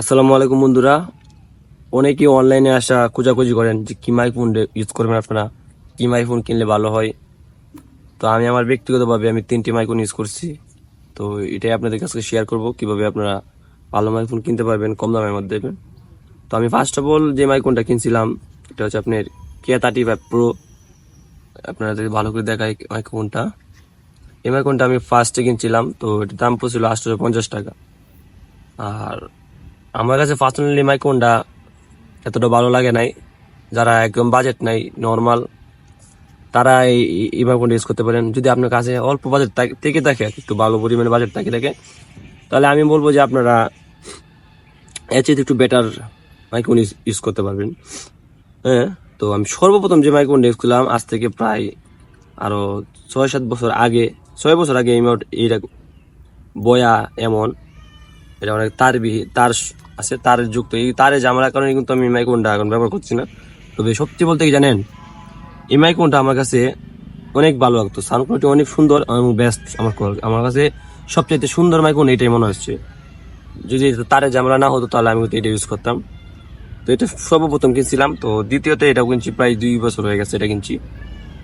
আসসালামু আলাইকুম বন্ধুরা। অনেকেই অনলাইনে আসা খোঁজাখুঁজি করেন যে কি মাইফোন ইউজ করবেন আপনারা, কি মাইফোন কিনলে ভালো হয়। তো আমি আমার ব্যক্তিগতভাবে আমি তিনটি মাইফোন ইউজ করছি। তো এটাই আপনাদের কাছে শেয়ার করব, কীভাবে আপনারা ভালো মাইফোন কিনতে পারবেন, কম দামের মধ্যে। দেবেন তো আমি ফার্স্ট অফ অল যে মাইফোনটা কিনছিলাম, এটা হচ্ছে আপনার কে থার্টি ফাইভ প্রো আপনাদের ভালো করে দেখায় মাইক্রোফোনটা এই মাইক্রোফোনটা আমি ফার্স্টে কিনছিলাম, তো এটার দাম পড়ছিল আটশো পঞ্চাশ টাকা। আর আমার কাছে পার্সোনালি মাইক্রোফোনটা এতটা ভালো লাগে নাই, যারা একদম বাজেট নাই নর্মাল তারা এই এই মাইক্রোফোনটা ইউজ করতে পারেন। যদি আপনার কাছে অল্প বাজেট থেকে, থাকে একটু ভালো পরিমাণে বাজেট থাকে থাকে, তাহলে আমি বলব যে আপনারা এর চেয়ে একটু বেটার মাইক্রোফোন ইউজ করতে পারবেন। হ্যাঁ তো আমি সর্বপ্রথম যে মাইক্রোফোনটা ইউজ করলাম, আজ থেকে প্রায় আরও ছয় সাত বছর আগে, ছয় বছর আগে এই এইটা বয়া এমন, এটা অনেক তার বিহি তার আছে তারের যুক্ত। এই তারে জামার কারণে কিন্তু আমি মাইক্রোফোনটা এখন ব্যবহার করছি না। তবে সত্যি বলতে কি জানেন এই মাইক্রোফোনটা আমার কাছে অনেক ভালো লাগতো। সাউন্ড কোয়ালিটি অনেক সুন্দর এবং বেস্ট আমার আমার কাছে সবচেয়ে সুন্দর মাইক্রোফোন এটাই মনে হচ্ছে। যদি তারে জামলা না হতো, তাহলে আমি এটা ইউজ করতাম। তো এটা সর্বপ্রথম কিনছিলাম। তো দ্বিতীয়তে এটা কিনছি প্রায় দুই বছর হয়ে গেছে এটা কিনছি।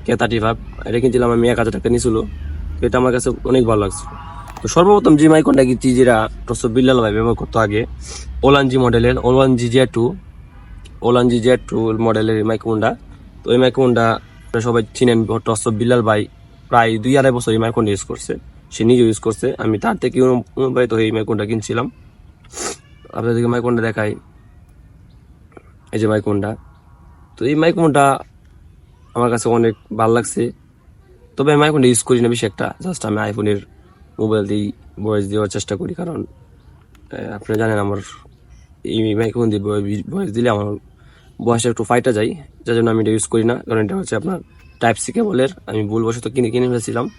কে ফাইভ এটা কিনছিলাম আমি এক হাজার টাকা নিয়েছিল। তো এটা আমার কাছে অনেক ভালো লাগছে। তো সর্বপ্রথম যে মাইকনটা কিনছি যেটা টসব বিল্লাল ভাই ব্যবহার করতো আগে, ওলানজি মডেলের, Ulanzi J two, Ulanzi J two মডেলের মাইক্রোফোনটা তো এই মাইক্রোফোনটা সবাই চিনেন টসব বিল্লাল ভাই প্রায় দুই আড়াই বছর এই মাইক্রোফোনটা ইউজ করছে। সে নিজে ইউজ করছে। আমি তার থেকে অনু- অনুপ্রাণিত হয়ে এই মাইক্রোফোনটা কিনছিলাম। আপনাদেরকে মাইক্রোফোনটা দেখাই। এই যে মাইক্রোফোনটা তো এই মাইক্রোফোনটা আমার কাছে অনেক ভালো লাগছে। তবে আমি আইফোনটা ইউজ করি না বেশি একটা, জাস্ট আমি আইফোনের মোবাইল দিয়েই ভয়েস দেওয়ার চেষ্টা করি, কারণ আপনারা জানেন আমার এই মাইক্রোফোন দিয়ে ভয়েস দিলে আমার বয়সটা একটু ফাইটা যায়, যার জন্য আমি এটা ইউজ করি না, কারণ এটা হচ্ছে আপনার টাইপ সি কেবলের আমি ভুলবশত কিনে কিনে ফেলেছিলাম।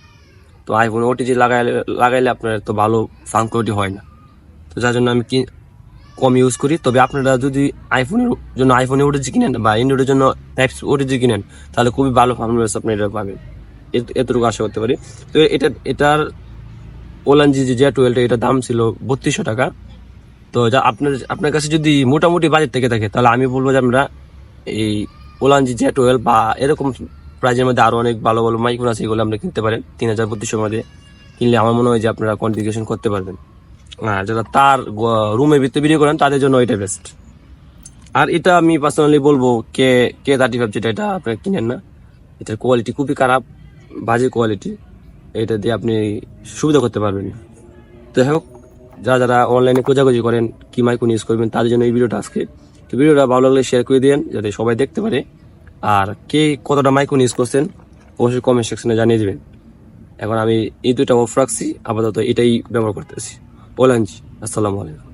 তো আইফোন ওটিজি লাগাইলে লাগাইলে আপনার তো ভালো সাউন্ড কোয়ালিটি হয় না। তো যার জন্য আমি কি, কম ইউজ করি, তবে আপনারা যদি আইফোনের জন্য আইফোনে ওটিজি কিনেন বা অ্যান্ড্রয়েডের জন্য টাইপ ওটিজি কিনেন, তাহলে খুবই ভালো পারফরমেন্স আপনি এটা পাবেন। এত- এতটুকু আশা করতে পারি। তো এটা, এটার ওলান জি জে টুয়েলভ এটার দাম ছিল বত্রিশশো টাকা। তো যা আপনার আপনার কাছে যদি মোটামুটি বাজেট থেকে থাকে, তাহলে আমি বলব যে আমরা এই ওলান জি জে টুয়েলভ বা এরকম প্রাইজের মধ্যে আরও অনেক ভালো ভালো মাইক্রোন আছে, এগুলো আমরা কিনতে পারেন। তিন হাজার বত্রিশশোর মধ্যে কিনলে আমার মনে হয় যে আপনারা কনফিগারেশন করতে পারবেন। আর যারা তার রুমের ভিতরে ভিডিও করেন, তাদের জন্য এটা বেস্ট আর এটা আমি পার্সোনালি বলব, কে কে থার্টি ফাইভ যেটা, এটা আপনারা কিনেন না। এটার কোয়ালিটি খুবই খারাপ, বাজে কোয়ালিটি এটা দিয়ে আপনি সুবিধা করতে পারবেন। তো হোক, যারা যারা অনলাইনে খোঁজাখুঁজি করেন, কি মাইকোন ইউজ করবেন, তাদের জন্য এই ভিডিওটা আজকে। তো ভিডিওটা ভালো লাগলে শেয়ার করে দিন যাতে সবাই দেখতে পারে। আর কে কতটা মাইকোন ইউজ করছেন, অবশ্যই কমেন্ট সেকশনে জানিয়ে দেবেন। এখন আমি এই দুটা অফ রাখছি, আপাতত এটাই ব্যবহার করতেছি। ওলাঞ্জি আসসালামু আলাইকুম।